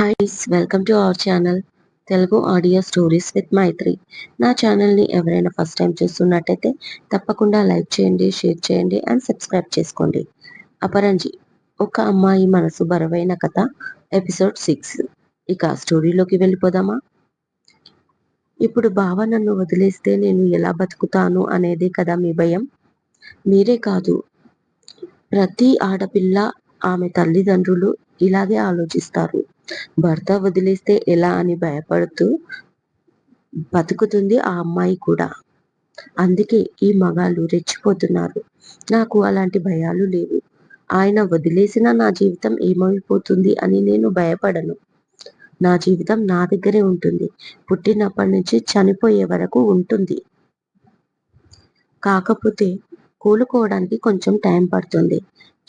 Hi welcome to our channel Telugu audio stories with Maitri నా ఛానల్ని ఎవరైనా first time చూస్తున్నట్టయితే తప్పకుండా లైక్ చేయండి షేర్ చేయండి అండ్ సబ్స్క్రైబ్ చేసుకోండి. అపరంజి ఒక అమ్మాయి మనసు బరువైన కథ ఎపిసోడ్ సిక్స్ ఇక స్టోరీలోకి వెళ్ళిపోదామా? ఇప్పుడు బావ నన్ను వదిలేస్తే నేను ఎలా బతుకుతాను అనేదే కదా మీ భయం? మీరే కాదు ప్రతి ఆడపిల్ల ఆమె తల్లిదండ్రులు ఇలాగే ఆలోచిస్తారు. భర్త వదిలేస్తే ఎలా అని భయపడుతూ బతుకుతుంది ఆ అమ్మాయి కూడా. అందుకే ఈ మగాళ్ళు రెచ్చిపోతున్నారు. నాకు అలాంటి భయాలు లేవు. ఆయన వదిలేసిన నా జీవితం ఏమైపోతుంది అని నేను భయపడను. నా జీవితం నా దగ్గరే ఉంటుంది. పుట్టినప్పటి నుంచి చనిపోయే వరకు ఉంటుంది. కాకపోతే కోలుకోవడానికి కొంచెం టైం పడుతుంది.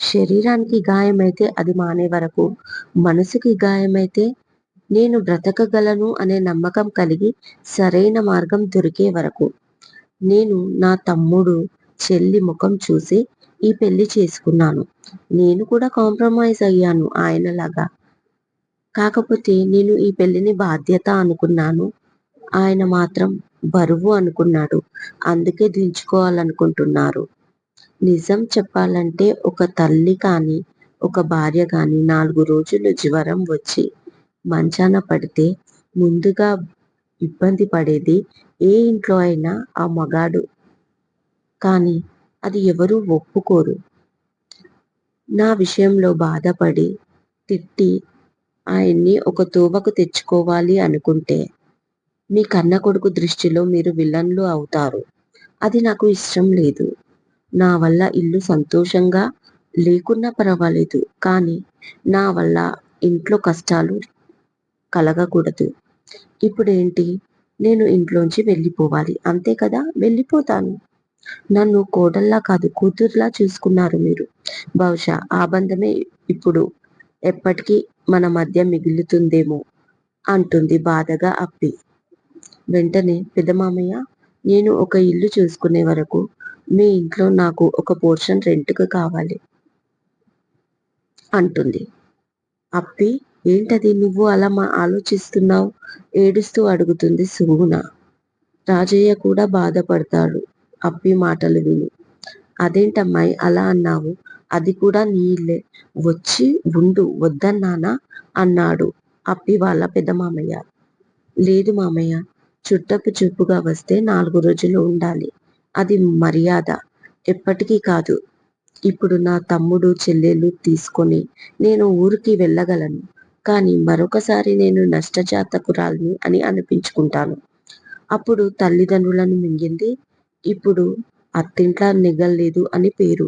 శరీరానికి గాయమైతే అది మానే వరకు మనసుకి గాయమైతే నేను బ్రతకగలను అనే నమ్మకం కలిగి సరైన మార్గం దొరికే వరకు. నేను నా తమ్ముడు చెల్లి ముఖం చూసి ఈ పెళ్ళి చేసుకున్నాను. నేను కూడా కాంప్రమైజ్ అయ్యాను ఆయనలాగా. కాకపోతే నేను ఈ పెళ్ళిని బాధ్యత అనుకున్నాను. ఆయన మాత్రం బరువు అనుకున్నాడు. అందుకే దించుకోవాలనుకుంటున్నారు. నిజం చెప్పాలంటే ఒక తల్లి కానీ ఒక భార్య కానీ నాలుగు రోజులు జ్వరం వచ్చి మంచాన పడితే ముందుగా ఇబ్బంది పడేది ఏ ఇంట్లో అయినా ఆ మగాడు. కానీ అది ఎవరూ ఒప్పుకోరు. నా విషయంలో బాధపడి తిట్టి ఆయన్ని ఒక తోవకు తెచ్చుకోవాలి అనుకుంటే మీ కన్న కొడుకు దృష్టిలో మీరు విలన్లు అవుతారు. అది నాకు ఇష్టం లేదు. నా వల్ల ఇల్లు సంతోషంగా లేకున్నా పర్వాలేదు కానీ నా వల్ల ఇంట్లో కష్టాలు కలగకూడదు. ఇప్పుడేంటి? నేను ఇంట్లోంచి వెళ్ళిపోవాలి. అంతే కదా? వెళ్ళిపోతాను. నన్ను కోడల్లా కాదు కూతురులా చూసుకున్నారు మీరు. బహుశా ఆ బంధమే ఇప్పుడు ఎప్పటికీ మన మధ్య మిగులుతుందేమో అంటుంది బాధగా అప్పి. వెంటనే పెద్దమామయ్య నేను ఒక ఇల్లు చూసుకునే వరకు మీ ఇంట్లో నాకు ఒక పోర్షన్ రెంట్కు కావాలి. అంటుంది. అప్పి ఏంటది నువ్వు అలా మా ఆలోచిస్తున్నావు? ఏడుస్తూ అడుగుతుంది సుగుణ. రాజయ్య కూడా బాధపడతాడు అప్పి మాటలు విని. అదేంటమ్మాయి అలా అన్నావు? అది కూడా నీ ఇల్లే. వచ్చి ఉండు వద్దన్నానా? అన్నాడు అప్పి వాళ్ళ పెద్ద మామయ్య. లేదు మామయ్య చుట్టపు చూపుగా వస్తే నాలుగు రోజులు ఉండాలి. అది మర్యాద. ఎప్పటికీ కాదు. ఇప్పుడు నా తమ్ముడు చెల్లెలు తీసుకొని నేను ఊరికి వెళ్ళగలను. కానీ మరొకసారి నేను నష్టజాతకురాలిని అని అనిపించుకుంటాను. అప్పుడు తల్లిదండ్రులను మింగింది. ఇప్పుడు అత్తింట్లా నిగల్లేదు అని పేరు.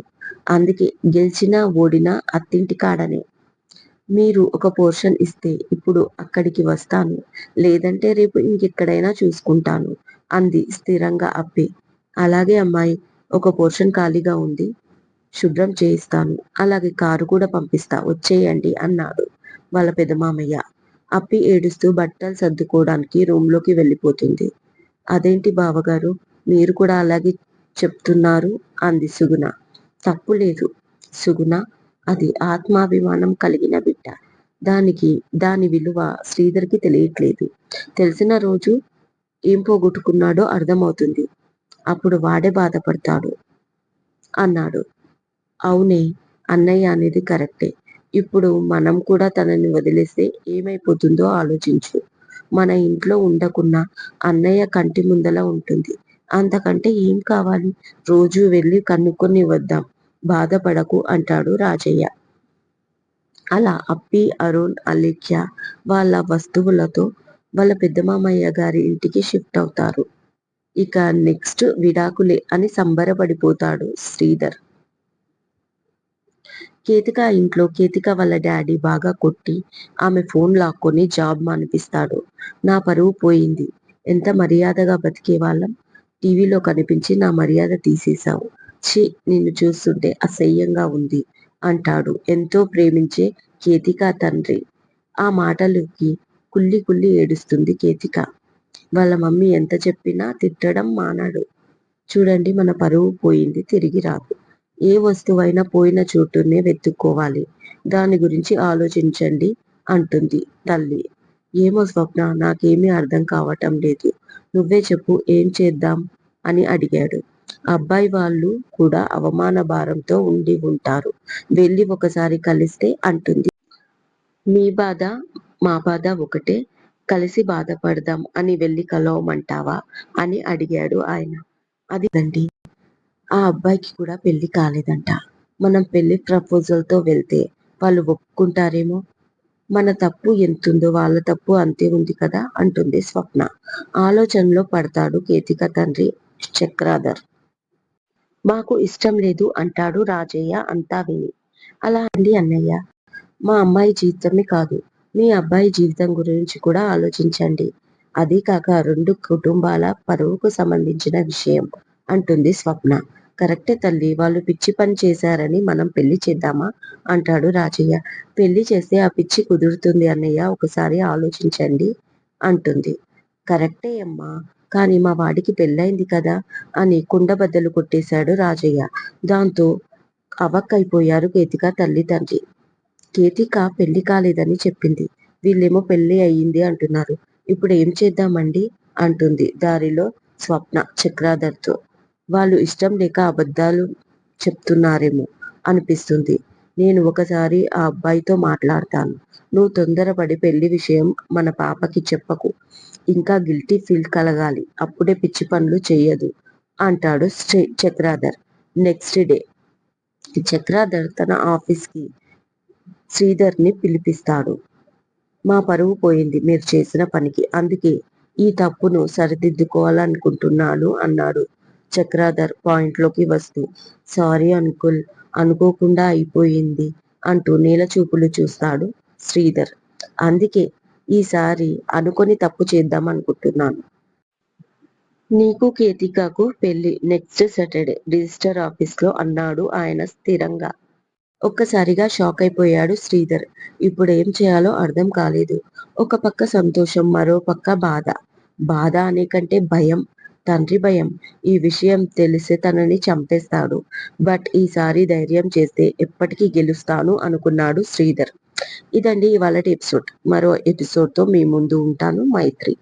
అందుకే గెలిచినా ఓడినా అత్తింటి కాడనే. మీరు ఒక పోర్షన్ ఇస్తే ఇప్పుడు అక్కడికి వస్తాను. లేదంటే రేపు ఇంకెక్కడైనా చూసుకుంటాను అంది స్థిరంగా అప్పి అలాగే అమ్మాయి ఒక పోర్షన్ ఖాళీగా ఉంది. శుభ్రం చేయిస్తాను. అలాగే కారు కూడా పంపిస్తా. వచ్చేయండి అన్నాడు వాళ్ళ పెదమామయ్య అప్పి ఏడుస్తూ బట్టలు సర్దుకోవడానికి రూమ్లోకి వెళ్ళిపోతుంది. అదేంటి బావగారు? మీరు కూడా అలాగే చెప్తున్నారు? అంది సుగుణ. తప్పు లేదు. సుగుణ అది ఆత్మాభిమానం కలిగిన బిడ్డ. దానికి దాని విలువ శ్రీధర్కి తెలియట్లేదు. తెలిసిన రోజు ఏం పోగొట్టుకున్నాడో అర్థమవుతుంది. అప్పుడు వాడే బాధపడతాడు. అన్నాడు. అవునే అన్నయ్య అనేది కరెక్టే. ఇప్పుడు మనం కూడా తనని వదిలేస్తే ఏమైపోతుందో ఆలోచించు. మన ఇంట్లో ఉండకున్నా అన్నయ్య కంటి ముందల ఉంటుంది. అంతకంటే ఏం కావాలి? రోజు వెళ్ళి కన్నుకొని వద్దాం. బాధపడకు అంటాడు రాజయ్య. అలా అప్పి అరుణ్ అలిఖ్య వాళ్ళ వస్తువులతో వాళ్ళ పెద్దమామయ్య గారి ఇంటికి షిఫ్ట్ అవుతారు. ఇక నెక్స్ట్ విడాకులే అని సంబరపడిపోతాడు శ్రీధర్. కేతిక ఇంట్లో కేతిక వాళ్ళ డాడీ బాగా కొట్టి ఆమె ఫోన్ లాక్కొని జాబ్ మానిపిస్తాడు. నా పరువు పోయింది. ఎంత మర్యాదగా బతికే వాళ్ళం? టీవీలో కనిపించి నా మర్యాద తీసేశావు. ఛీ నిన్ను చూస్తుంటే అసహ్యంగా ఉంది అంటాడు. ఎంతో ప్రేమించే కేతిక తండ్రి. ఆ మాటలకి కుల్లి కుల్లి ఏడుస్తుంది కేతిక. వాళ్ళ మమ్మీ ఎంత చెప్పినా తిట్టడం మానాడు. చూడండి మన పరువు పోయింది తిరిగి రాదు. ఏ వస్తువైనా పోయిన చోటునే వెతుక్కోవాలి. దాని గురించి ఆలోచించండి అంటుంది తల్లి. ఏమో స్వప్న నాకేమీ అర్థం కావటం లేదు. నువ్వే చెప్పు ఏం చేద్దాం? అని అడిగాడు. అబ్బాయి వాళ్ళు కూడా అవమాన భారంతో ఉండి ఉంటారు. వెళ్ళి ఒకసారి కలిస్తే అంటుంది. మీ బాధ మా బాధ ఒకటే. కలిసి బాధపడదాం అని వెళ్ళి కలవమంటావా? అని అడిగాడు ఆయన. అదిదండి ఆ అబ్బాయికి కూడా పెళ్ళి కాలేదంట. మనం పెళ్ళి ప్రపోజల్తో వెళ్తే వాళ్ళు ఒప్పుకుంటారేమో? మన తప్పు ఎంతుందో వాళ్ళ తప్పు అంతే ఉంది కదా అంటుంది స్వప్న. ఆలోచనలో పడతాడు కేతిక తండ్రి చక్రాధర్. మాకు ఇష్టం లేదు అంటాడు రాజయ్య అంతా విని. అలా అండి అన్నయ్య. మా అమ్మాయి జీవితమే కాదు. మీ అబ్బాయి జీవితం గురించి కూడా ఆలోచించండి. అది కాక రెండు కుటుంబాల పరువుకు సంబంధించిన విషయం అంటుంది స్వప్న. కరెక్టే తల్లి వాళ్ళు పిచ్చి పని చేశారని మనం పెళ్ళి చేద్దామా? అంటాడు రాజయ్య. పెళ్ళి చేస్తే ఆ పిచ్చి కుదురుతుంది అన్నయ్య ఒకసారి ఆలోచించండి అంటుంది. కరెక్టే అమ్మా కానీ మా వాడికి పెళ్ళైంది కదా అని కుండబద్దలు కొట్టేశాడు రాజయ్య. దాంతో అవక్కైపోయారు కేతిక తల్లిదండ్రి కేతిక పెళ్ళి కాలేదని చెప్పింది. వీళ్ళేమో పెళ్ళి అయ్యింది అంటున్నారు. ఇప్పుడు ఏం చేద్దామండి? అంటుంది దారిలో స్వప్న చక్రాధర్తో. వాళ్ళు ఇష్టం లేక అబద్ధాలు చెప్తున్నారేమో అనిపిస్తుంది. నేను ఒకసారి ఆ అబ్బాయితో మాట్లాడతాను. నువ్వు తొందరపడి పెళ్ళి విషయం మన పాపకి చెప్పకు. ఇంకా గిల్టీ ఫీల్ కలగాలి. అప్పుడే పిచ్చి పనులు చెయ్యదు అంటాడు చక్రాధర్. Next day. చక్రాధర్ తన ఆఫీస్కి శ్రీధర్ని పిలిపిస్తాడు. మా పరువు పోయింది మీరు చేసిన పనికి. అందుకే ఈ తప్పును సరిదిద్దుకోవాలనుకుంటున్నాను అన్నాడు చక్రాధర్ పాయింట్లోకి వస్తూ. సారీ అంకుల్ అనుకోకుండా అయిపోయింది అంటూ నేల చూపులు చూస్తాడు శ్రీధర్. అందుకే ఈసారి అనుకొని తప్పు చేద్దాం అనుకుంటున్నాను. నీకు కేతికకు పెళ్ళి నెక్స్ట్ సాటర్డే రిజిస్టర్ ఆఫీస్లో అన్నాడు ఆయన స్థిరంగా. ఒక్కసారిగా షాక్ అయిపోయాడు శ్రీధర్. ఇప్పుడు ఏం చేయాలో అర్థం కాలేదు. ఒక పక్క సంతోషం మరో పక్క బాధ. బాధ అనే కంటే భయం. తండ్రి భయం. ఈ విషయం తెలిసి తనని చంపేస్తాడు. బట్ ఈసారి ధైర్యం చేస్తే ఎప్పటికీ గెలుస్తాను అనుకున్నాడు శ్రీధర్. ఇదండి ఇవాళ ఎపిసోడ్. మరో ఎపిసోడ్తో మీ ముందు ఉంటాను. మైత్రి.